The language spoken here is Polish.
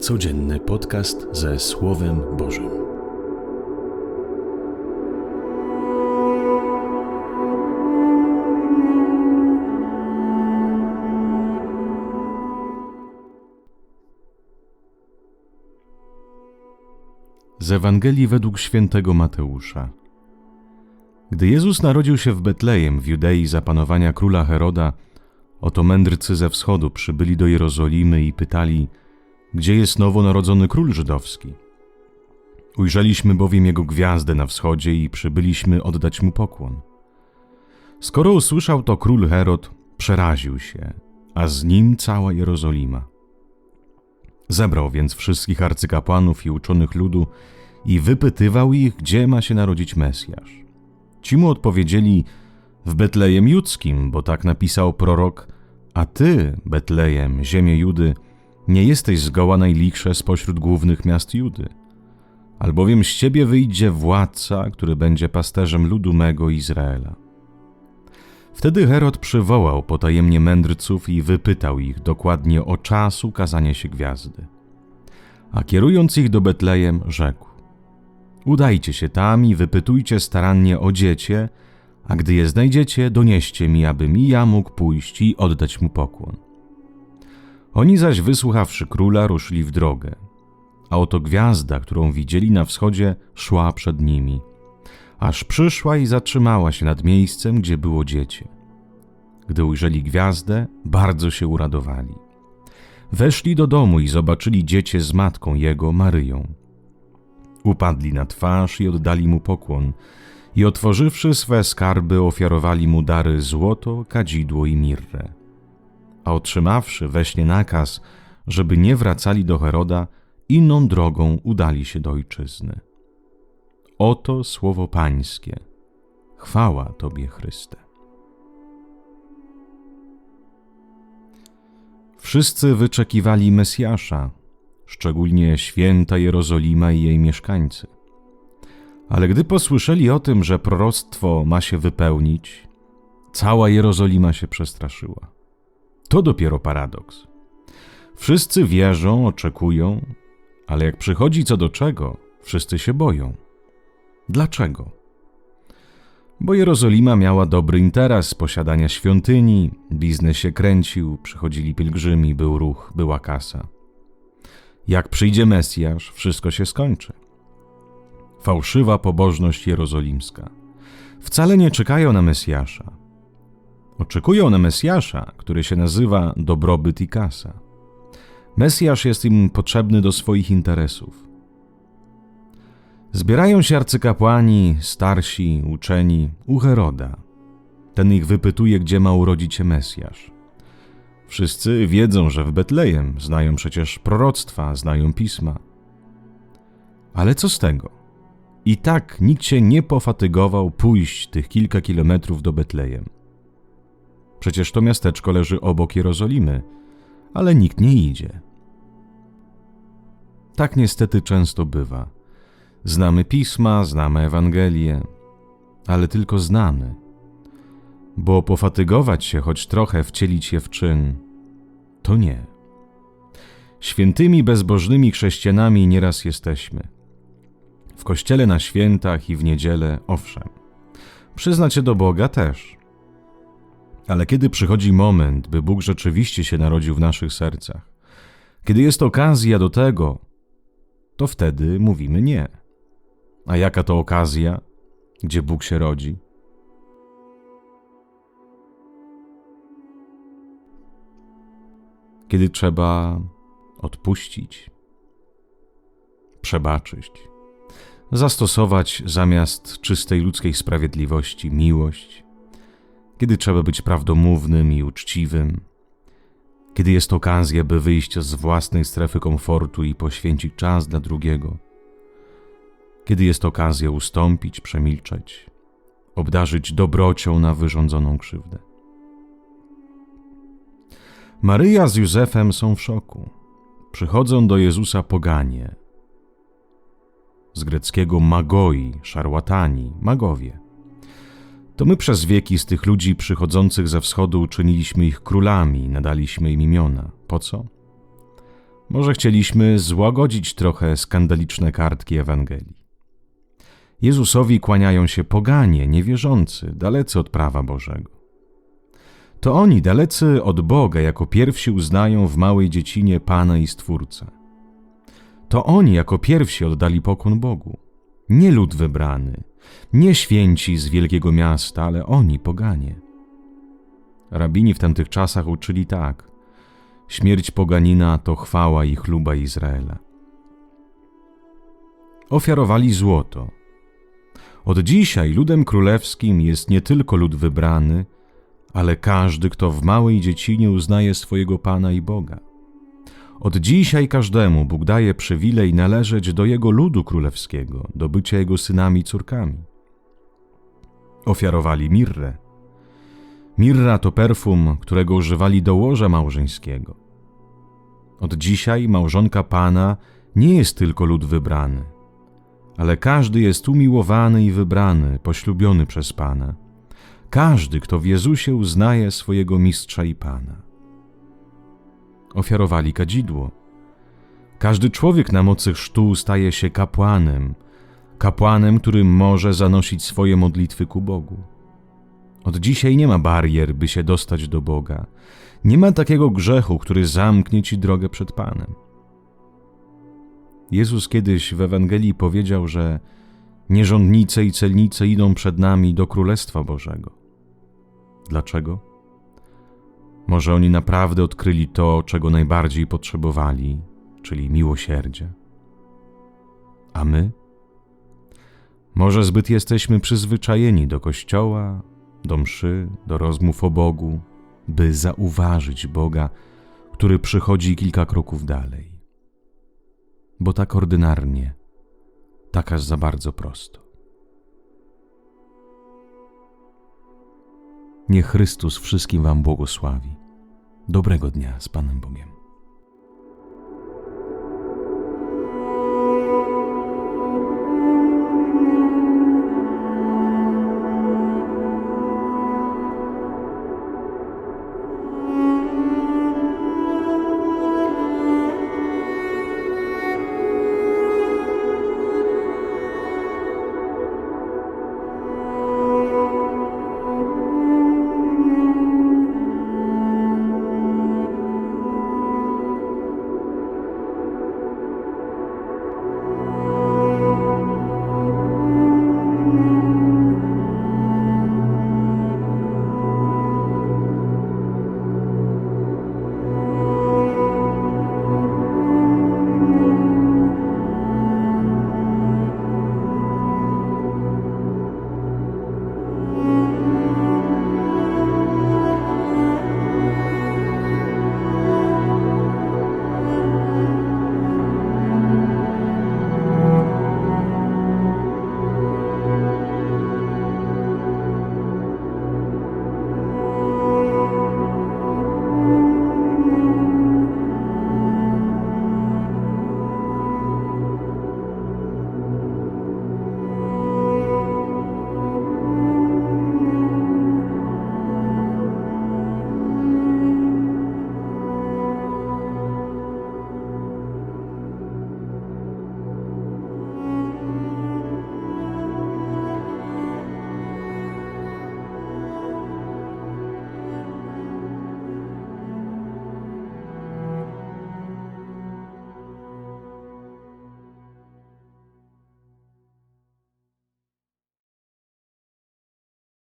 Codzienny podcast ze Słowem Bożym. Z Ewangelii według świętego Mateusza. Gdy Jezus narodził się w Betlejem w Judei za panowania króla Heroda, oto mędrcy ze wschodu przybyli do Jerozolimy i pytali, gdzie jest nowonarodzony król żydowski. Ujrzeliśmy bowiem jego gwiazdę na wschodzie i przybyliśmy oddać mu pokłon. Skoro usłyszał to król Herod, przeraził się, a z nim cała Jerozolima. Zebrał więc wszystkich arcykapłanów i uczonych ludu i wypytywał ich, gdzie ma się narodzić Mesjasz. Ci mu odpowiedzieli w Betlejem Judzkim, bo tak napisał prorok, a ty, Betlejem, ziemię Judy, nie jesteś zgoła najlichsze spośród głównych miast Judy, albowiem z ciebie wyjdzie władca, który będzie pasterzem ludu mego Izraela. Wtedy Herod przywołał potajemnie mędrców i wypytał ich dokładnie o czas ukazania się gwiazdy. A kierując ich do Betlejem, rzekł: Udajcie się tam i wypytujcie starannie o dziecię, a gdy je znajdziecie, donieście mi, abym i ja mógł pójść i oddać mu pokłon. Oni zaś, wysłuchawszy króla, ruszyli w drogę. A oto gwiazda, którą widzieli na wschodzie, szła przed nimi, aż przyszła i zatrzymała się nad miejscem, gdzie było dziecię. Gdy ujrzeli gwiazdę, bardzo się uradowali. Weszli do domu i zobaczyli dziecię z matką jego, Maryją. Upadli na twarz i oddali mu pokłon, i otworzywszy swe skarby, ofiarowali mu dary złoto, kadzidło i mirrę. A otrzymawszy we śnie nakaz, żeby nie wracali do Heroda, inną drogą udali się do ojczyzny. Oto słowo Pańskie. Chwała Tobie, Chryste. Wszyscy wyczekiwali Mesjasza, szczególnie święta Jerozolima i jej mieszkańcy. Ale gdy posłyszeli o tym, że proroctwo ma się wypełnić, cała Jerozolima się przestraszyła. To dopiero paradoks. Wszyscy wierzą, oczekują, ale jak przychodzi co do czego, wszyscy się boją. Dlaczego? Bo Jerozolima miała dobry interes posiadania świątyni, biznes się kręcił, przychodzili pielgrzymi, był ruch, była kasa. Jak przyjdzie Mesjasz, wszystko się skończy. Fałszywa pobożność jerozolimska. Wcale nie czekają na Mesjasza. Oczekują na Mesjasza, który się nazywa dobrobyt i kasa. Mesjasz jest im potrzebny do swoich interesów. Zbierają się arcykapłani, starsi, uczeni u Heroda. Ten ich wypytuje, gdzie ma urodzić się Mesjasz. Wszyscy wiedzą, że w Betlejem, znają przecież proroctwa, znają pisma. Ale co z tego? I tak nikt się nie pofatygował pójść tych kilka kilometrów do Betlejem. Przecież to miasteczko leży obok Jerozolimy, ale nikt nie idzie. Tak niestety często bywa. Znamy pisma, znamy Ewangelię, ale tylko znamy. Bo pofatygować się choć trochę, wcielić je w czyn, to nie. Świętymi bezbożnymi chrześcijanami nieraz jesteśmy. W kościele na świętach i w niedzielę, owszem. Przyznać do Boga też. Ale kiedy przychodzi moment, by Bóg rzeczywiście się narodził w naszych sercach, kiedy jest okazja do tego, to wtedy mówimy nie. A jaka to okazja, gdzie Bóg się rodzi? Kiedy trzeba odpuścić, przebaczyć, zastosować zamiast czystej ludzkiej sprawiedliwości miłość, kiedy trzeba być prawdomównym i uczciwym, kiedy jest okazja, by wyjść z własnej strefy komfortu i poświęcić czas dla drugiego, kiedy jest okazja ustąpić, przemilczeć, obdarzyć dobrocią na wyrządzoną krzywdę. Maryja z Józefem są w szoku. Przychodzą do Jezusa poganie. Z greckiego magoi, szarłatani, magowie. To my przez wieki z tych ludzi przychodzących ze wschodu uczyniliśmy ich królami, nadaliśmy im imiona. Po co? Może chcieliśmy złagodzić trochę skandaliczne kartki Ewangelii. Jezusowi kłaniają się poganie, niewierzący, dalecy od prawa Bożego. To oni, dalecy od Boga, jako pierwsi uznają w małej dziecinie Pana i Stwórcę. To oni jako pierwsi oddali pokłon Bogu. Nie lud wybrany, nie święci z wielkiego miasta, ale oni, poganie. Rabini w tamtych czasach uczyli tak: śmierć poganina to chwała i chluba Izraela. Ofiarowali złoto. Od dzisiaj ludem królewskim jest nie tylko lud wybrany, ale każdy, kto w małej dziecinie uznaje swojego Pana i Boga. Od dzisiaj każdemu Bóg daje przywilej należeć do Jego ludu królewskiego, do bycia Jego synami i córkami. Ofiarowali mirrę. Mirra to perfum, którego używali do łoża małżeńskiego. Od dzisiaj małżonka Pana nie jest tylko lud wybrany, ale każdy jest umiłowany i wybrany, poślubiony przez Pana. Każdy, kto w Jezusie uznaje swojego mistrza i Pana ofiarowali kadzidło. Każdy człowiek na mocy chrztu staje się kapłanem, kapłanem, który może zanosić swoje modlitwy ku Bogu. Od dzisiaj nie ma barier, by się dostać do Boga. Nie ma takiego grzechu, który zamknie ci drogę przed Panem. Jezus kiedyś w Ewangelii powiedział, że nierządnice i celnice idą przed nami do Królestwa Bożego. Dlaczego? Może oni naprawdę odkryli to, czego najbardziej potrzebowali, czyli miłosierdzie. A my? Może zbyt jesteśmy przyzwyczajeni do kościoła, do mszy, do rozmów o Bogu, by zauważyć Boga, który przychodzi kilka kroków dalej. Bo tak ordynarnie, tak aż za bardzo prosto. Niech Chrystus wszystkim Wam błogosławi. Dobrego dnia z Panem Bogiem.